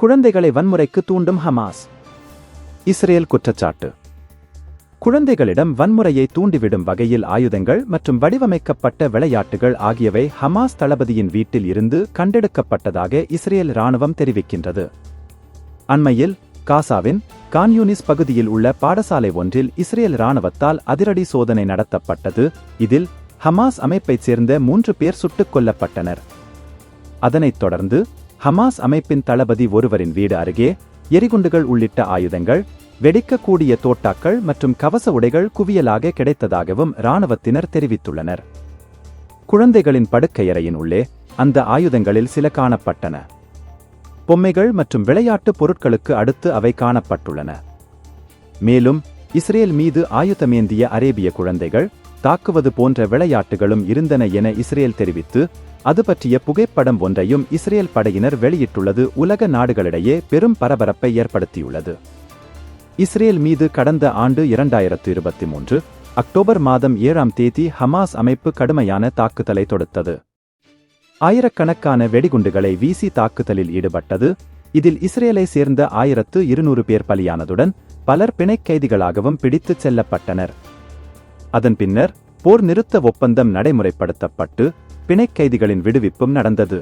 குழந்தைகளை வன்முறைக்கு தூண்டும் ஹமாஸ். இஸ்ரேல் குற்றச்சாட்டு. குழந்தைகளிடம் வன்முறையை தூண்டிவிடும் வகையில் ஆயுதங்கள் மற்றும் வடிவமைக்கப்பட்ட விளையாட்டுகள் ஆகியவை ஹமாஸ் தளபதியின் வீட்டில் இருந்து கண்டெடுக்கப்பட்டதாக இஸ்ரேல் ராணுவம் தெரிவிக்கின்றது. அண்மையில் காசாவின் கான்யூனிஸ் பகுதியில் உள்ள பாடசாலை ஒன்றில் இஸ்ரேல் ராணுவத்தால் அதிரடி சோதனை நடத்தப்பட்டது. இதில் ஹமாஸ் அமைப்பைச் சேர்ந்த மூன்று பேர் சுட்டுக் கொல்லப்பட்டனர். அதனைத் தொடர்ந்து ஹமாஸ் அமைப்பின் தளபதி ஒருவரின் வீடு அருகே எரிகுண்டுகள் உள்ளிட்ட ஆயுதங்கள் வெடிக்கக்கூடிய தோட்டாக்கள் மற்றும் கவச உடைகள் குவியலாக கிடைத்ததாகவும் இராணுவத்தினர் தெரிவித்துள்ளனர். குழந்தைகளின் படுக்கையறையின் உள்ளே அந்த ஆயுதங்களில் சில காணப்பட்டன. பொம்மைகள் மற்றும் விளையாட்டுப் பொருட்களுக்கு அடுத்து அவை காணப்பட்டுள்ளன. மேலும் இஸ்ரேல் மீது ஆயுதமேந்திய அரேபிய குழந்தைகள் தாக்குவது போன்ற விளையாட்டுகளும் இருந்தன என இஸ்ரேல் தெரிவித்து அது பற்றிய புகைப்படம் ஒன்றையும் இஸ்ரேல் படையினர் வெளியிட்டுள்ளது. உலக நாடுகளிடையே பெரும் பரபரப்பை ஏற்படுத்தியுள்ளது. இஸ்ரேல் மீது கடந்த ஆண்டு இரண்டாயிரத்து இருபத்தி மூன்று அக்டோபர் மாதம் ஏழாம் தேதி ஹமாஸ் அமைப்பு கடுமையான தாக்குதலை தொடுத்தது. ஆயிரக்கணக்கான வெடிகுண்டுகளை வீசி தாக்குதலில் ஈடுபட்டது. இதில் இஸ்ரேலை சேர்ந்த ஆயிரத்து இருநூறு பேர் பலியானதுடன் பலர் பிணைக் கைதிகளாகவும் பிடித்துச் செல்லப்பட்டனர். அதன் பின்னர் போர் நிறுத்த ஒப்பந்தம் நடைமுறைப்படுத்தப்பட்டு பிணைக் கைதிகளின் விடுவிப்பும் நடந்தது.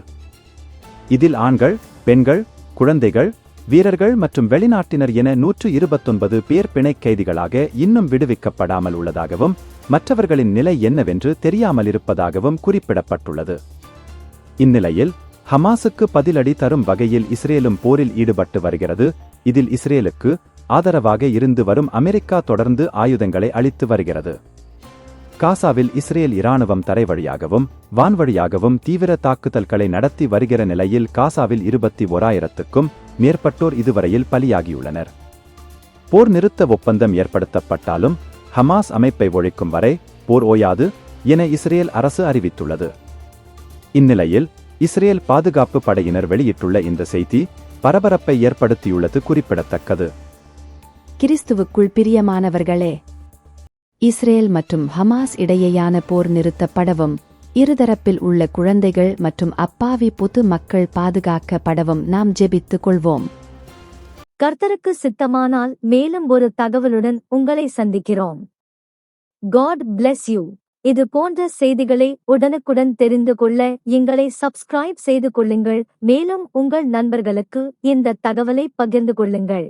இதில் ஆண்கள் பெண்கள் குழந்தைகள் வீரர்கள் மற்றும் வெளிநாட்டினர் என நூற்று இருபத்தொன்பது பேர் பிணைக் கைதிகளாக இன்னும் விடுவிக்கப்படாமல் உள்ளதாகவும் மற்றவர்களின் நிலை என்னவென்று தெரியாமல் இருப்பதாகவும் குறிப்பிடப்பட்டுள்ளது. இந்நிலையில் ஹமாஸுக்கு பதிலடி தரும் வகையில் இஸ்ரேலும் போரில் ஈடுபட்டு வருகிறது. இதில் இஸ்ரேலுக்கு ஆதரவாக இருந்து வரும் அமெரிக்கா தொடர்ந்து ஆயுதங்களை அளித்து வருகிறது. காசாவில் இஸ்ரேல் இராணுவம் தரை வழியாகவும் வான்வழியாகவும் தீவிர தாக்குதல்களை நடத்தி வருகிற நிலையில் காசாவில் இருபத்தி ஓராயிரத்துக்கும் மேற்பட்டோர் இதுவரையில் பலியாகியுள்ளனர். போர் நிறுத்த ஒப்பந்தம் ஏற்படுத்தப்பட்டாலும் ஹமாஸ் அமைப்பை ஒழிக்கும் வரை போர் ஓயாது என இஸ்ரேல் அரசு அறிவித்துள்ளது. இந்நிலையில் இஸ்ரேல் பாதுகாப்பு படையினர் வெளியிட்டுள்ள இந்த செய்தி பரபரப்பை ஏற்படுத்தியுள்ளது குறிப்பிடத்தக்கது. கிறிஸ்துவுக்குள் பிரியமானவர்களே இஸ்ரேல் மற்றும் ஹமாஸ் இடையேயான போர் நிறுத்தப்படவும் இருதரப்பில் உள்ள குழந்தைகள் மற்றும் அப்பாவி பொது மக்கள் பாதுகாக்கப்படவும் நாம் ஜெபித்துக் கொள்வோம். கர்த்தருக்கு சித்தமானால் மேலும் ஒரு தகவலுடன் உங்களை சந்திக்கிறோம். காட் பிளஸ் யூ இது போன்ற செய்திகளை உடனுக்குடன் தெரிந்து கொள்ள எங்களை சப்ஸ்கிரைப் செய்து கொள்ளுங்கள். மேலும் உங்கள் நண்பர்களுக்கு இந்த தகவலை பகிர்ந்து கொள்ளுங்கள்.